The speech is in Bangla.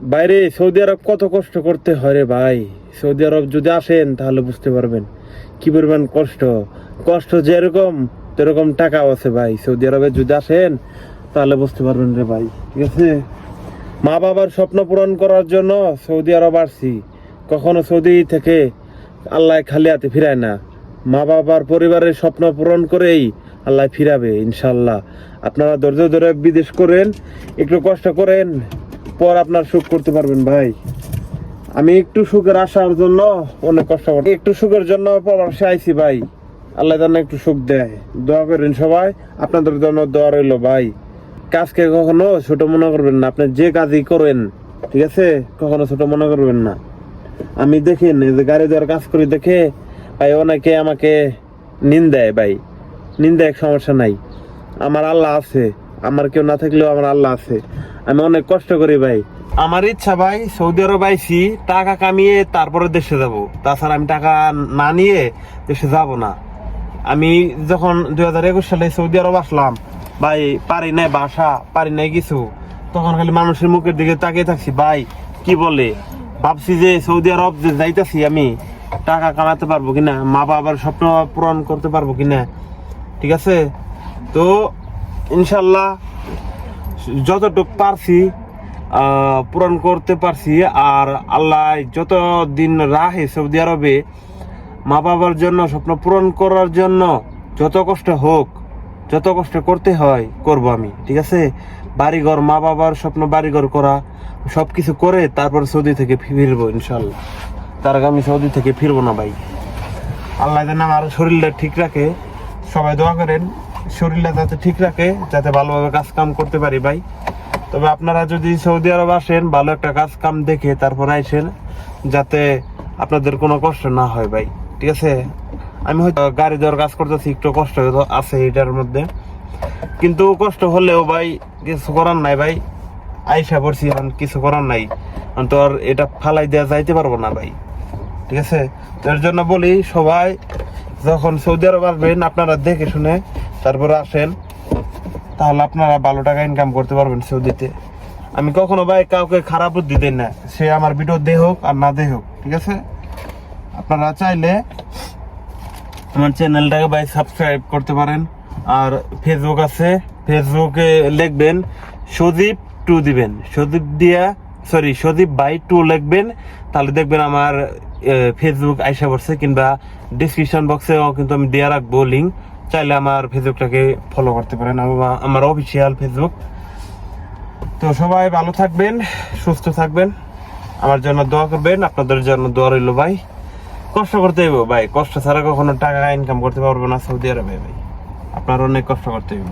বাইরে সৌদি আরব কত কষ্ট করতে হয় রে ভাই? সৌদি আরব যদি আসেন, তাহলে বুঝতে পারবেন কি পরিমাণ কষ্ট। কষ্ট যেরকম সেরকম টাকাও আছে ভাই। সৌদি আরবে যদি আসেন, তাহলে বুঝতে পারবেন রে ভাই। ঠিক আছে? মা বাবার স্বপ্ন পূরণ করার জন্য সৌদি আরব আসছি। কখনো সৌদি থেকে আল্লাহ খালি হাতে ফিরায় না। মা বাবার পরিবারের স্বপ্ন পূরণ করেই আল্লাহ ফিরাবে ইনশাল্লাহ আপনারা ধৈর্য ধরে বিদেশ করেন, একটু কষ্ট করেন। পর আপনার সুখ করতে পারবেন ভাই। আমি একটু সুখের আসার জন্য অনেক কষ্ট করি একটু সুখের জন্য প্রবাসে আইছি ভাই। আল্লাহ যেন একটু সুখ দেয়। দোয়া করেন সবাই। আপনাদের জন্য দোয়া রইল ভাই। কাজকে কখনো ছোট মনে করবেন না। আপনি যে কাজই করেন, ঠিক আছে? কখনো ছোট মনে করবেন না। আমি এই যে গাড়ি দেওয়ার কাজ করি দেখে ভাই অনেকে আমাকে নিন্দায় ভাই। নিন্দায় সমস্যা নাই। আমার আল্লাহ আছে। আমার কেউ না থাকলেও আমার আল্লাহ আছে। আমি অনেক কষ্ট করি ভাই। আমার ইচ্ছা ভাই, সৌদি আরব আইছি, টাকা কামিয়ে তারপরে দেশে যাব। তাছাড়া আমি টাকা না নিয়ে দেশে যাব না। আমি যখন দুই হাজার একুশ সালে সৌদি আরব আসলাম, ভাই, পারি নাই বাসা, পারি নাই কিছু। তখন খালি মানুষের মুখের দিকে তাকিয়ে থাকছি, ভাই, কি বলে? ভাবছি যে সৌদি আরব যে যাইতাছি আমি, টাকা কামাতে পারব কিনা? মা বাবার স্বপ্ন পূরণ করতে পারব কিনা? ঠিক আছে? তো ইনশাল্লাহ যতটুকু পারছি পূরণ করতে পারছি আর আল্লাহ যত দিন রাহে সৌদি আরবে মা বাবার জন্য, স্বপ্ন পূরণ করার জন্য যত কষ্ট হোক, যত কষ্ট করতে হয়, করব আমি, ঠিক আছে? বাড়িঘর মা বাবার স্বপ্ন বাড়িঘর করা সব কিছু করে তারপর সৌদি থেকে ফিরবো ইনশাল্লাহ। তার আগে আমি সৌদি থেকে ফিরবো না ভাই। আল্লাহ যেন আমার শরীরটা ঠিক রাখে। সবাই দোয়া করেন। শরীরটা যাতে ঠিক রাখে, যাতে ভালোভাবে কাজ কাম করতে পারি ভাই। তবে আপনারা যদি সৌদি আরব আসেন, ভালো একটা কাজ কাম দেখে তারপর আইসেন, যাতে আপনাদের কোনো কষ্ট না হয় ভাই, ঠিক আছে? আমি হয়তো গাড়ি দেওয়ার কাজ করতেছি, একটু কষ্ট আছে এটার মধ্যে। কিন্তু কষ্ট হলেও ভাই, কিছু করার নাই ভাই। আইসা পড়ছি, এখন কিছু করার নাই। তো আর এটা ফালাই দেওয়া যাইতে পারব না ভাই, ঠিক আছে? এর জন্য বলি, সবাই যখন সৌদি আরব আসবেন, আপনারা দেখে শুনে তারপরে আসেন, তাহলে আপনারা ভালো টাকা ইনকাম করতে পারবেন সৌদিতে। আমি কখনো ভাই কাউকে খারাপ বুদ্ধি না, সে আমার ভিডিও দে হোক আর না দে হোক, ঠিক আছে? আপনারা চাইলে আমার চ্যানেলটাকে ভাই সাবস্ক্রাইব করতে পারেন, আর ফেসবুক আছে ফেসবুকে লিখবেন সদীপ টু দিবেন। সদীপ দিয়া সরি সদীপ বাই টু লিখবেন, তাহলে দেখবেন আমার ফেসবুক আইসা পড়ছে, কিংবা ডিসক্রিপশন বক্সেও কিন্তু আমি দেওয়া রাখব লিঙ্ক চাইলে আমার ফেসবুকটাকে ফলো করতে পারেন আমার- অফিসিয়াল ফেসবুক। তো সবাই ভালো থাকবেন, সুস্থ থাকবেন। আমার জন্য দোয়া করবেন, আপনাদের জন্য দোয়া রইল ভাই। কষ্ট করতে হইব ভাই, কষ্ট ছাড়া কখনো টাকা ইনকাম করতে পারব না সৌদি আরবে ভাই। আপনার অনেক কষ্ট করতে হইব।